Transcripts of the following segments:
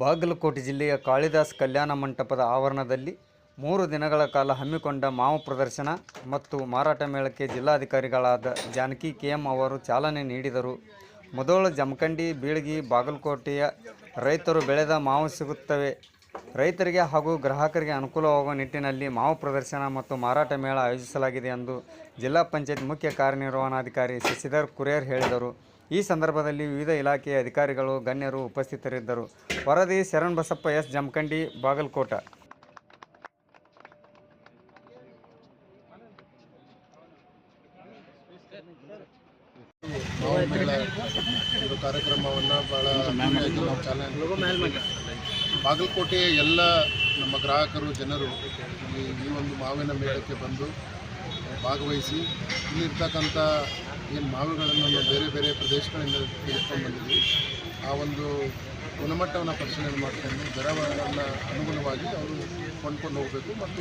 ಬಾಗಲಕೋಟೆ ಜಿಲ್ಲೆಯ ಕಾಳಿದಾಸ್ ಕಲ್ಯಾಣ ಮಂಟಪದ ಆವರಣದಲ್ಲಿ ಮೂರು ದಿನಗಳ ಕಾಲ ಹಮ್ಮಿಕೊಂಡ ಮಾವು ಪ್ರದರ್ಶನ ಮತ್ತು ಮಾರಾಟ ಮೇಳಕ್ಕೆ ಜಿಲ್ಲಾಧಿಕಾರಿಗಳಾದ ಜಾನಕಿ ಕೆಎಂ ಅವರು ಚಾಲನೆ ನೀಡಿದರು. ಮೊದಲು ಜಮಖಂಡಿ, ಬೀಳಗಿ, ಬಾಗಲಕೋಟೆಯ ರೈತರು ಬೆಳೆದ ಮಾವು ಸಿಗುತ್ತವೆ. ರೈತರಿಗೆ ಹಾಗೂ ಗ್ರಾಹಕರಿಗೆ ಅನುಕೂಲವಾಗುವ ನಿಟ್ಟಿನಲ್ಲಿ ಮಾವು ಪ್ರದರ್ಶನ ಮತ್ತು ಮಾರಾಟ ಮೇಳ ಆಯೋಜಿಸಲಾಗಿದೆ ಎಂದು ಜಿಲ್ಲಾ ಪಂಚಾಯತ್ ಮುಖ್ಯ ಕಾರ್ಯನಿರ್ವಹಣಾಧಿಕಾರಿ ಶಶಿಧರ್ ಕುರೇರ್ ಹೇಳಿದರು. ಈ ಸಂದರ್ಭದಲ್ಲಿ ವಿವಿಧ ಇಲಾಖೆಯ ಅಧಿಕಾರಿಗಳು, ಗಣ್ಯರು ಉಪಸ್ಥಿತರಿದ್ದರು. ವರದಿ ಶರಣ್ ಬಸಪ್ಪ ಎಸ್. ಜಮಖಂಡಿ, ಬಾಗಲಕೋಟ. ಕಾರ್ಯಕ್ರಮವನ್ನು ಚಾಲನೆ ಬಾಗಲಕೋಟೆಯ ಎಲ್ಲ ನಮ್ಮ ಗ್ರಾಹಕರು ಜನರು ಈ ಒಂದು ಮಾವಿನ ಮೇಳಕ್ಕೆ ಬಂದು ಭಾಗವಹಿಸಿ ಇಲ್ಲಿರ್ತಕ್ಕಂಥ ಏನು ಮಾವುಗಳನ್ನು ಬೇರೆ ಬೇರೆ ಪ್ರದೇಶಗಳಿಂದ ತೆಗೆದುಕೊಂಡು ಆ ಒಂದು ಗುಣಮಟ್ಟವನ್ನು ಪರಿಶೀಲನೆ ಮಾಡಿಕೊಂಡು ದರವನ್ನು ಅನುಗುಣವಾಗಿ ಅವರು ಕೊಂಡ್ಕೊಂಡು ಹೋಗಬೇಕು ಮತ್ತು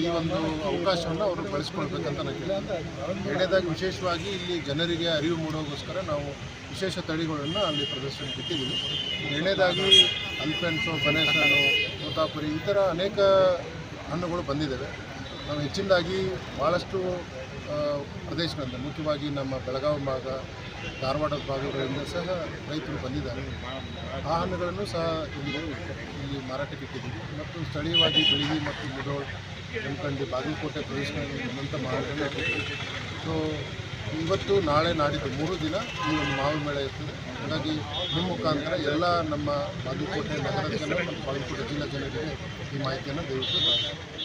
ಈ ಒಂದು ಅವಕಾಶವನ್ನು ಅವರು ಬಳಸ್ಕೊಳ್ಬೇಕಂತ ನಾನು ಕೇಳ್ತೀನಿ ಎರಡನೇದಾಗಿ ವಿಶೇಷವಾಗಿ ಇಲ್ಲಿ ಜನರಿಗೆ ಅರಿವು ಮೂಡೋಗೋಸ್ಕರ ನಾವು ವಿಶೇಷ ತಳಿಗಳನ್ನು ಅಲ್ಲಿ ಪ್ರದರ್ಶನಕ್ಕೆ ಇಟ್ಟಿದ್ದೀವಿ. ಎರಡನೇದಾಗಿ ಅಲ್ಫೆನ್ಸು ಬನೇಸನ್ನು ತೋತಾಪುರಿ ಈ ಥರ ಅನೇಕ ಹಣ್ಣುಗಳು ಬಂದಿದ್ದಾವೆ. ನಾವು ಹೆಚ್ಚಿನದಾಗಿ ಭಾಳಷ್ಟು ಪ್ರದೇಶಗಳಿಂದ ಮುಖ್ಯವಾಗಿ ನಮ್ಮ ಬೆಳಗಾವಿ ಭಾಗ, ಧಾರವಾಡದ ಭಾಗಗಳಿಂದ ಸಹ ರೈತರು ಬಂದಿದ್ದಾರೆ. ಆ ಹಣ್ಣುಗಳನ್ನು ಸಹ ಇಲ್ಲಿ ಇಲ್ಲಿ ಮಾರಾಟಕ್ಕೆ ಇಟ್ಟಿದ್ದೀವಿ. ಮತ್ತು ಸ್ಥಳೀಯವಾಗಿ ಬೆಳಗಿ ಮತ್ತು ಮುಡೋಳ್ ಜಮಖಂಡಿ ಬಾಗಲಕೋಟೆ ಪ್ರದೇಶಗಳಲ್ಲಿ ಬಂದಂಥ ಮಾರಾಟವನ್ನು ಸೊ ಇವತ್ತು, ನಾಳೆ ನಾಡಿದ್ದು ಮೂರು ದಿನ ಈ ಒಂದು ಮಾವಿನ ಮೇಳ ಇರ್ತದೆ. ಹಾಗಾಗಿ ನಿಮ್ಮ ಮುಖಾಂತರ ಎಲ್ಲ ನಮ್ಮ ಬಾಗಲಕೋಟೆ ನಗರದ ಜನ ಮತ್ತು ಬಾಗಲಕೋಟೆ ಜಿಲ್ಲಾ ಜನರಿಗೆ ಈ ಮಾಹಿತಿಯನ್ನು ದಯವಿಟ್ಟು